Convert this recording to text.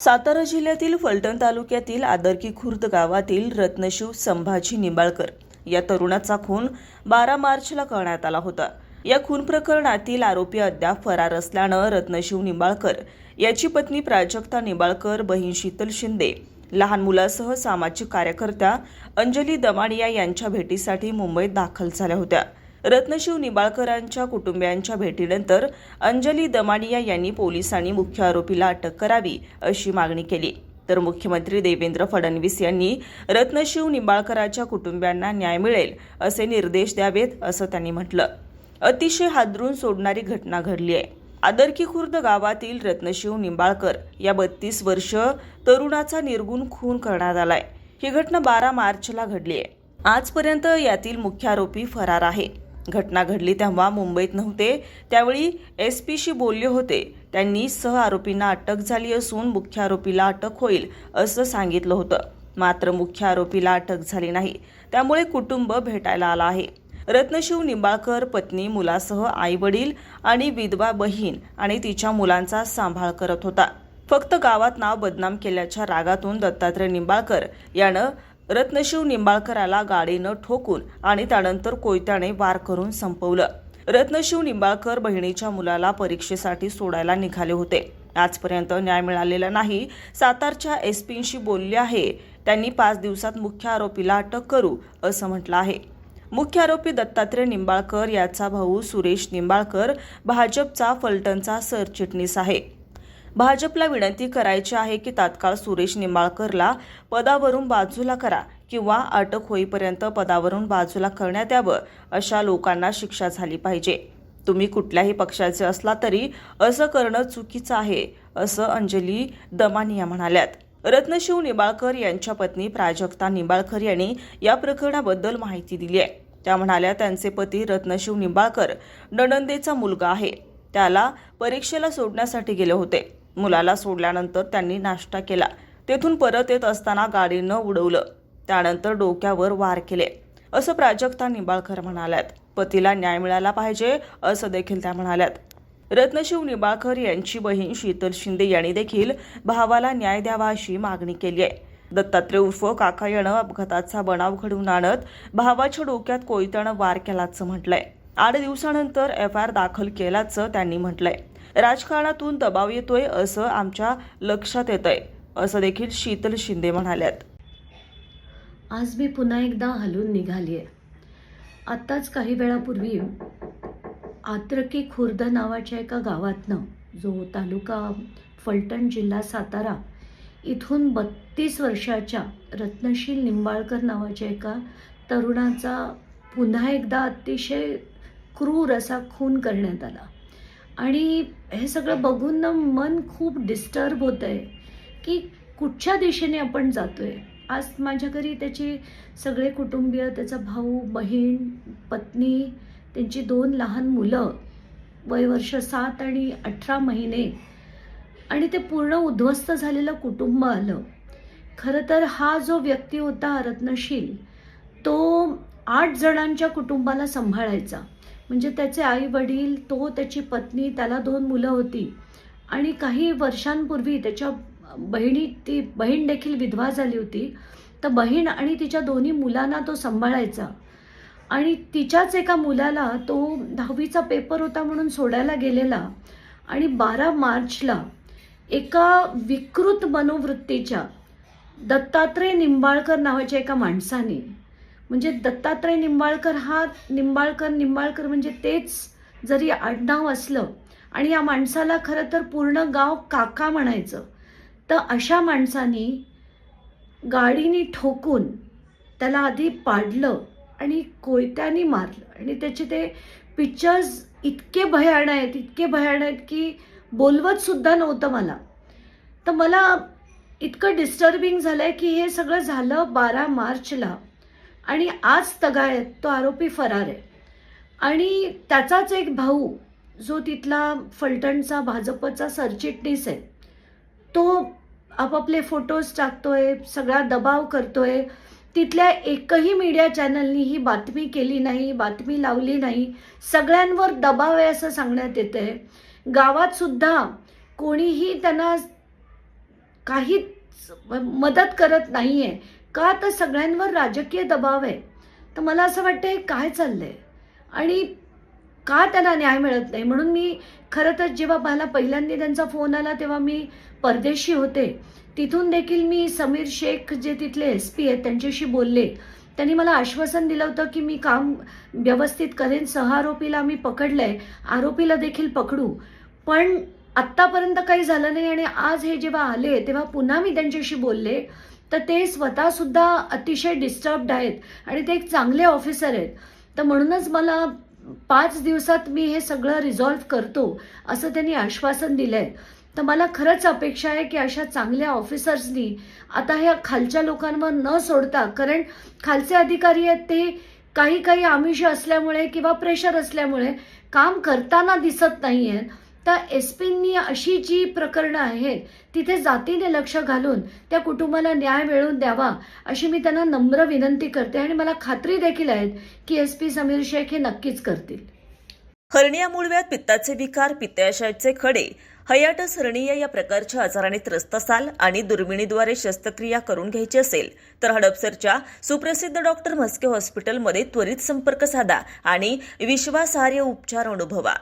सातारा जिल्ह्यातील फलटण तालुक्यातील आदरकी खुर्द गावातील रत्नशिव संभाजी निंबाळकर या तरुणाचा खून बारा मार्चला करण्यात आला होता. या खून प्रकरणातील आरोपी अद्याप फरार असल्यानं रत्नशिव निंबाळकर याची पत्नी प्राजक्ता निंबाळकर बहीण शीतल शिंदे लहान मुलासह सामाजिक कार्यकर्त्या अंजली दमाडिया यांच्या भेटीसाठी मुंबईत दाखल झाल्या होत्या. रत्नशिव निंबाळकरांच्या कुटुंबियांच्या भेटीनंतर अंजली दमाडिया यांनी पोलिसांनी मुख्य आरोपीला अटक करावी अशी मागणी केली. तर मुख्यमंत्री देवेंद्र फडणवीस यांनी रत्नशिव निंबाळकराच्या कुटुंबियांना न्याय मिळेल असे निर्देश द्यावेत असं त्यांनी म्हटलं. अतिशय हादरून सोडणारी घटना घडली आहे. आदरकी खुर्द गावातील रत्नशिव निंबाळकर या बत्तीस वर्ष तरुणाचा निर्गुण खून करण्यात आलाय. ही घटना बारा मार्चला घडली आहे. आजपर्यंत यातील मुख्य आरोपी फरार आहे. घटना घडली तेव्हा मुंबईत नव्हते. त्यावेळी एस पीशी बोलले होते. त्यांनी सह आरोपींना अटक झाली असून मुख्य आरोपीला अटक होईल असं सांगितलं होतं. मात्र मुख्य आरोपीला अटक झाली नाही. त्यामुळे कुटुंब भेटायला आलं आहे. रत्नशिव निंबाळकर पत्नी मुलासह आई वडील आणि विधवा बहीण आणि तिच्या मुलांचा सांभाळ करत होता. फक्त गावात नाव बदनाम केल्याच्या रागातून दत्तात्रय निंबाळकर यानं रत्नशिव निंबाळकराला गाडीनं ठोकून आणि त्यानंतर कोयत्याने वार करून संपवलं. रत्नशिव निंबाळकर बहिणीच्या मुलाला परीक्षेसाठी सोडायला निघाले होते. आजपर्यंत न्याय मिळालेला नाही. सातारच्या एसपींशी बोलले आहे त्यांनी पाच दिवसात मुख्य आरोपीला अटक करू असं म्हटलं आहे. मुख्य आरोपी दत्तात्रय निंबाळकर याचा भाऊ सुरेश निंबाळकर भाजपचा फलटणचा सरचिटणीस आहे. भाजपला विनंती करायची आहे की तात्काळ सुरेश निंबाळकरला पदावरून बाजूला करा किंवा अटक होईपर्यंत पदावरून बाजूला करण्यात यावं अशा लोकांना शिक्षा झाली पाहिजे. तुम्ही कुठल्याही पक्षाचे असला तरी असं करणं चुकीचं आहे असं अंजली दमानिया म्हणाल्यात. रत्नशिव निंबाळकर यांच्या पत्नी प्राजक्ता निंबाळकर यांनी या प्रकरणाबद्दल माहिती दिली आहे त्या म्हणाल्या त्यांचे पती रत्नशिव निंबाळकर नणंदेचा मुलगा आहे. त्याला परीक्षेला सोडण्यासाठी गेले होते. मुलाला सोडल्यानंतर त्यांनी नाश्ता केला. तेथून परत येत असताना गाडीनं उडवलं. त्यानंतर डोक्यावर वार केले. असं प्राजक्ता निंबाळकर म्हणाल्यात. पतीला न्याय मिळाला पाहिजे असं देखील त्या म्हणाल्यात. रत्नशिव निंबाळकर यांची बहीण शीतल शिंदे यांनी देखील भावाला न्याय द्यावा अशी मागणी केली आहे. दत्तात्रय उर्फ काका यानं अपघाताचा बनाव घडवून आणत भावाच्या डोक्यात कोयत्यानं वार केल्याचं म्हटलंय. आठ दिवसानंतर एफ आय आर दाखल केल्याचं त्यांनी म्हटलंय. राजकारणातून दबाव येतोय असं आमच्या लक्षात येतंय. असं देखील शीतल शिंदे म्हणाल्यात. आज मी पुन्हा एकदा हलून निघाली आहे आत्ताच काही वेळापूर्वी आत्रकी खुर्द नावाच्या एका गावातनं जो तालुका फलटण जिल्हा सातारा इथून बत्तीस वर्षाच्या रत्नशील निंबाळकर नावाच्या एका तरुणाचा पुन्हा एकदा अतिशय क्रूर असा खून करण्यात आला. आणि हे सगळं बघून ना मन खूप डिस्टर्ब होतं आहे की कुठच्या दिशेने आपण जातो आहे आज माझ्या घरी त्याचे सगळे कुटुंबीय त्याचा भाऊ बहीण पत्नी त्यांची दोन लहान मुलं वय वर्ष सात आणि अठरा महिने आणि ते पूर्ण उद्ध्वस्त झालेलं कुटुंब आलं. खरं तर हा जो व्यक्ती होता रत्नशील तो आठ जणांच्या कुटुंबाला सांभाळायचा. म्हणजे त्याचे आई वडील तो त्याची पत्नी त्याला दोन मुलं होती. आणि काही वर्षांपूर्वी त्याच्या बहिणी ती बहीण देखील विधवा झाली होती. तर बहीण आणि तिच्या दोन्ही मुलांना तो सांभाळायचा. आणि तिच्याच एका मुलाला तो दहावीचा पेपर होता म्हणून सोडायला गेलेला. आणि बारा मार्चला एका विकृत मनोवृत्तीच्या दत्तात्रय निंबाळकर नावाच्या एका माणसाने म्हणजे दत्तात्रय निंबाळकर हा निंबाळकर निंबाळकर म्हणजे तेच जरी आडनाव असलं आणि या माणसाला खरं तर पूर्ण गाव काका म्हणायचं तर अशा माणसाने गाडीने ठोकून त्याला आधी पाडलं आणि कोयत्याने मारलं. आणि त्याचे ते पिक्चर्स इतके भयाण आहेत इतके भयाण आहेत की बोलवत सुद्धा नव्हतं मला. तर मला इतकं डिस्टर्बिंग झालं आहे की हे सगळं झालं बारा मार्चला. आणि आज तगायत तो आरोपी फरार आहे. आणि त्याचाच एक भाऊ जो तिथला फलटणचा भाजपचा सरचिटणीस आहे तो आपापले फोटोज टाकतोय सगळा दबाव करतोय. तिथल्या एकही मीडिया चॅनलनी ही बातमी केली नाही बातमी लावली नाही. सगळ्यांवर दबाव आहे असं सांगण्यात येतंय. गावात सुद्धा कोणीही त्यांना काहीच मदत करत नाही आहे का तर सगळ्यांवर राजकीय दबाव आहे. तर मला असं वाटतं काय चाललंय? आणि का त्यांना न्याय मिळत नाही? म्हणून मी खरं तर जेव्हा मला पहिल्यांदा त्यांचा फोन आला तेव्हा मी परदेशी होते. तिथून देखील मी समीर शेख जे तिथले एस पी आहेत त्यांच्याशी बोलले. त्यांनी मला आश्वासन दिलं होतं की मी काम व्यवस्थित करेन सह आरोपीला आम्ही पकडलंय आरोपीला देखील पकडू. पण आत्तापर्यंत काही झालं नाही आणि आज हे जेव्हा आले तेव्हा पुन्हा मी त्यांच्याशी बोलले. तर ते स्वतःसुद्धा अतिशय डिस्टर्ब्ड आहेत. आणि ते एक चांगले ऑफिसर आहेत. तर म्हणूनच मला पाच दिवसात मी हे सगळं रिझॉल्व्ह करतो असं त्यांनी आश्वासन दिलंय. तर मला खरंच अपेक्षा आहे की अशा चांगल्या ऑफिसर्सनी आता ह्या खालच्या लोकांवर न सोडता कारण खालचे अधिकारी आहेत ते काही काही आमिष असल्यामुळे किंवा प्रेशर असल्यामुळे काम करताना दिसत नाही आहेत तर एस पींनी अशी जी प्रकरणं आहेत तिथे जातीने लक्ष घालून त्या कुटुंबाला न्याय मिळवून द्यावा अशी मी त्यांना नम्र विनंती करते आणि मला खात्री देखील आहेत की एस पी समीर शेख हे नक्कीच करतील. हर्निया मूळव्यात पित्ताचे विकार पित्ताशयाचे खडे हयाटस हर्निया या प्रकारच्या आजाराने त्रस्त असाल आणि दुर्बिणीद्वारे शस्त्रक्रिया करून घ्यायची असेल तर हडपसरच्या सुप्रसिद्ध डॉक्टर म्हस्के हॉस्पिटलमध्ये त्वरित संपर्क साधा आणि विश्वासार्ह उपचार अनुभवा.